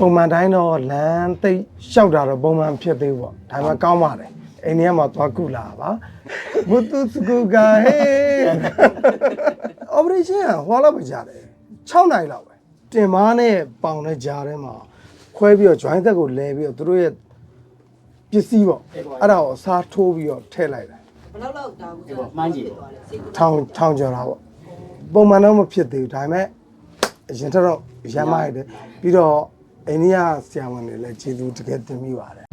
ပုံမှန်တိုင်းတော့လမ်းသိပ်လျှောက်တာတော့ပုံမှန်ဖြစ်သေးဘူးပေါ့ဒါပေမဲ့ကောင်းပါတယ်အိန္ဒိယမှာသွားကုလာပါဘုသူစကူကဟေး operation ကဟောလောက်ပဲကြတယ်6နိုင်လောက်ပဲတင်မားနဲ့ပေါင်နဲ့ကြားထဲမှာခွဲပြီးတော့ joint သက်ကိုလဲပြီးတော့သူတို့ရဲ့ပစ္စည်းပေါ့အဲ့ဒါကိုအစားထိုးပြီးတော့ထည့်လိုက်တယ်ဘယ်လောက်လောက်တာဘူးဒီပေါ့မှန်းကြည့်ပေါ့စိတ်ကူးထောင်ထောင်ကျော်တာပေါ့ပုံမှန်တော့မဖြစ်သေးဘူးဒါပေမဲ့အရင်ထက်တော့ရမ်းမရတယ်ပြီးတော့ အိန္ဒိယဆရာဝန်တွေလည်းကျေးဇူးတကယ်တင်မိပါတယ်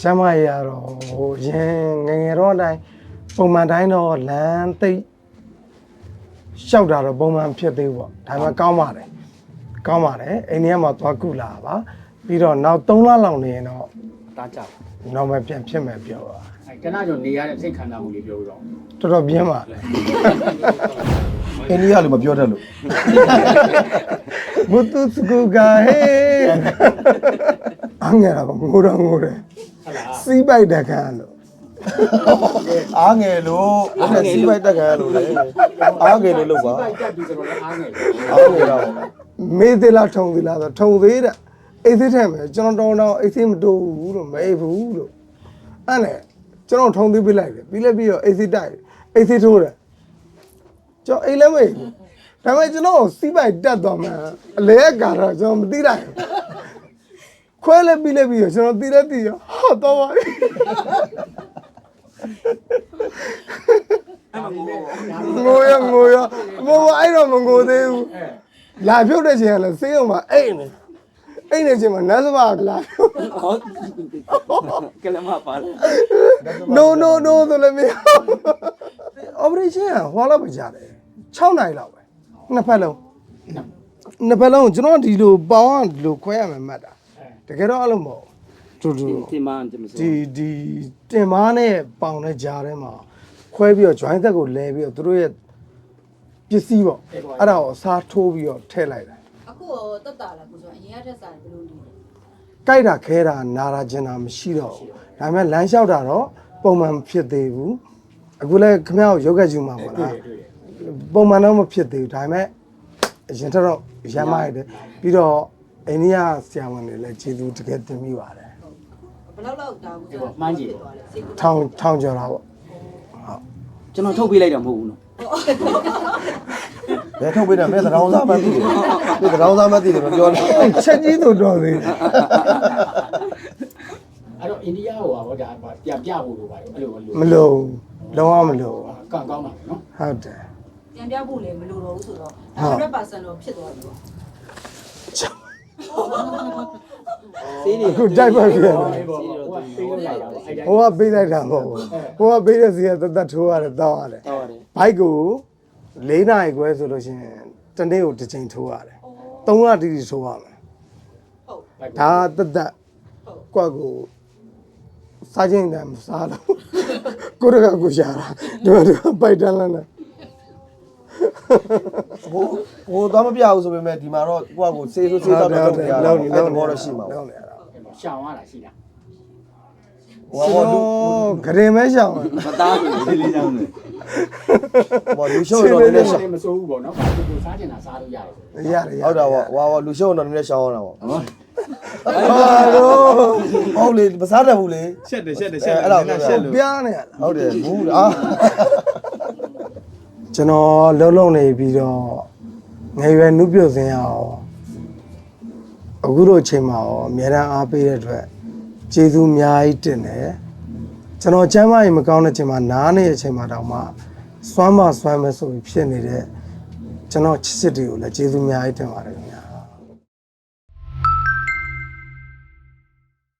ကျမ်းမာရေးကတော့ဟိုရင်ငယ်ငယ်တော့အတိုင်းပုံမှန်တိုင်းတော့လမ်းသိပ်လျှောက်တာတော့ပုံမှန်ဖြစ်သေးဘူးပေါ့ဒါပေမဲ့ကောင်းပါတယ်ကောင်းပါတယ်အိန္ဒိယမှာသွားကုလာပါ ပြီးတော့နောက်3လလောက်နေရင်တော့တားကြပါနောက်မှပြန်ဖြစ်မယ်ပြောပါအဲကနကျော်နေရတဲ့စိတ်ခံစားမှုလေးပြောပြီးတော့တော်တော်ပြင်းပါလေအိန္ဒိယလိုမပြောတတ်လို့ဘုသူစကူကဟေးအငယ်တော့ငိုတော့ငိုတယ်ဟုတ်လားစီးပိုက်တကန်လို့အားငယ်လို့အဲ့ဒါစီးပိုက်တက်ကန်းလို့လေအားငယ်လို့လို့ပါပိုက်တက်ပြီးဆိုတော့လည်းအားငယ်တယ်အားငယ်တော့မေးသေးလားထုံသေးလားဆိုထုံသေးတဲ့ အိတ်သေးထဲမှာကျွန်တော်တောင်းတောင်းအိတ်သေးမတိုးဘူးလို့မအိတ်ဘူးလို့အဲ့နဲ့ကျွန်တော်ထုံသေးပေးလိုက်တယ်ပြီးလည်းပြီးတော့အိတ်သေးတိုက်အိတ်သေးထိုးတယ်ကျွန်တော်အိတ်လည်းမအိတ်ဘူးဒါပေမဲ့ကျွန်တော်စီးပိုက်တက်သွားမှအလဲကတော့ကျွန်တော်မသိလိုက်ဘူးခွဲလည်းပြီးလည်းပြီးတော့ကျွန်တော်သိလည်းသိရောဟာတော့ပါပြီငိုရငိုရငိုအဲ့တော့မငိုသေးဘူးလာဖြုတ်တဲ့ချိန်ကလည်းစေးအောင်မှာအိတ်နေ အိတ်နေချိန်မှာနတ်စပါလာဖြုတ်ဟောကလမပါလား no no no ဆိုလည်းမရ operation ကဟောလောက်ပဲကြတယ်6နိုင်လောက်ပဲနှစ်ဖက်လုံးနှစ်ဖက်လုံးကျွန်တော်ဒီလိုပေါင်းကဒီလိုခွဲရမယ်မှတ်တာတကယ်တော့အဲ့လိုမဟုတ်တူတူဒီမှာဒီမှာဆိုဒီဒီတင်မားနဲ့ပေါင်နဲ့ကြားထဲမှာခွဲပြီးတော့ joint သက်ကိုလဲပြီးတော့သူတို့ရဲ့ပစ္စည်းပေါ့အဲ့ဒါကိုအစားထိုးပြီးတော့ထည့်လိုက်တ ယ်အခုရောတက်တာလားကိုဆိုအရင်ကထက်စားဘယ်လိုလဲကြိုက်တာခဲတာနာတာကျင်တာမရှိတော့ဘူးဒါပေမဲ့လမ်းလျှောက်တာတော့ပုံမှန်မဖြစ်သေးဘူးအခုလည်းခမရကိုရုပ်ကကြည့်မှာပေါ့လားပုံမှန်တော့မဖြစ်သေးဘူးဒါပေမဲ့အရင်ထက်တော့ရမ်းမရတယ်ပြီးတော့အိန္ဒိယဆရာဝန်တွေလည်းကျေးဇူးတကယ်တင်မိပါတယ်ဘယ်လောက်လောက်တာဘူးဒီပေါ့မှန်းကြည့်စိတ်ကူးထောင်ထောင်ကျော်တာပေါ့ကျွန်တော်ထုတ်ပေးလိုက်တာမဟုတ်ဘူးနော် ဘယ်ထုတ်ပေးတာမဲသံတော်သားမသိတယ်ဒီသံတော်သားမသိတယ်မပြောနဲ့ချက်ကြီးဆိုတော့သေးတယ်အဲ့တော့အိန္ဒိယဟိုဟာဟောဒါပြန်ပြဖို့လိုပါတယ်အဲ့လိုလိုမလို့လုံးဝမလို့ကံကောင်းပါမယ်နော်ဟုတ်တယ်ပြန်ပြဖို့လည်းမလိုတော့ဘူးဆိုတော့ဟုတ်100%တော့ဖြစ်သွားပြီပေါ့စေးနေအခုတိုက်ပတ်ပြန်တယ်အဲ့ပေါ့ဟိုကပေးလို့ရတာပေါ့အဲ့ဒါဟိုကပေးလိုက်တာမဟုတ်ဘူးဟိုကပေးတဲ့စီကတသက်ထိုးရတယ်တောင်းရတယ်တော့ရတယ်ဘိုက်ကို ၄နာရီခွဲဆိုလို့ရှိရင်တနေ့ကိုတစ်ချိန်ထိုးရတယ်၃လတိတိထိုးရမယ်ဟုတ်ဒါတသက်ကွက်ကိုစားခြင်းတည်းမစားတော့ကိုရကကိုရှာတာဒီမှာဒီမှာပိုက်တန်းလန်းနေဟိုဟိုသွားမပြဘူးဆိုပေမဲ့ဒီမှာတော့ကိုကကိုစေးဆိုးစေးတော့တော့လုပ်နေရတာလုံးနေအဲ့လုံးဘောနေတော့ရှိမှာလုံးနေရတာအဲ့ပေါ့ရှောင်ရတာရှိတာဟိုကလူဂရင်မဲရှောင်းမသားဘူးလေးလေးချောင်းနေ ဟိုလူရှုံးတော့နည်းနည်းရှောင်းမစိုးဘူးပေါ့နော်ဘာလို့ကိုစားကျင်တာစားလို့ရတယ်ရတယ်ဟုတ်တာပေါ့ဟိုကလူရှုံးတော့နည်းနည်းရှောင်းအောင်တာပေါ့နော်ဟာတော့ဟုတ်လေမစားတတ်ဘူးလေရှက်တယ်ရှက်တယ်အဲရှက်အဲ့တယ်ဒါနကိုည်းနည်းရှက်လို့ပြားနေရလားဟုတ်တယ်ဘူးအာကျွန်တော်လုံးလုံးနေပြီးတော့ငယ်ရွယ်နုပြုတ်စင်းရအောင်အခုတို့အချိန်မှာရောအများအားအားပေးတဲ့အတွက်ကျေးဇူးအများကြီးတင်တယ် ကျွန်တော်ကျမ်းမာရေးမကောင်းတဲ့အချိန်မှာနားနေတဲ့အချိန်မှာတောင်မှစွမ်းမစွမ်းမဆိုပြီးဖြစ်နေတဲ့ကျွန်တော်ချစ်စစ်တွေကိုလည်းကျေးဇူးအများကြီးတင်ပါတယ်ခင်ဗျ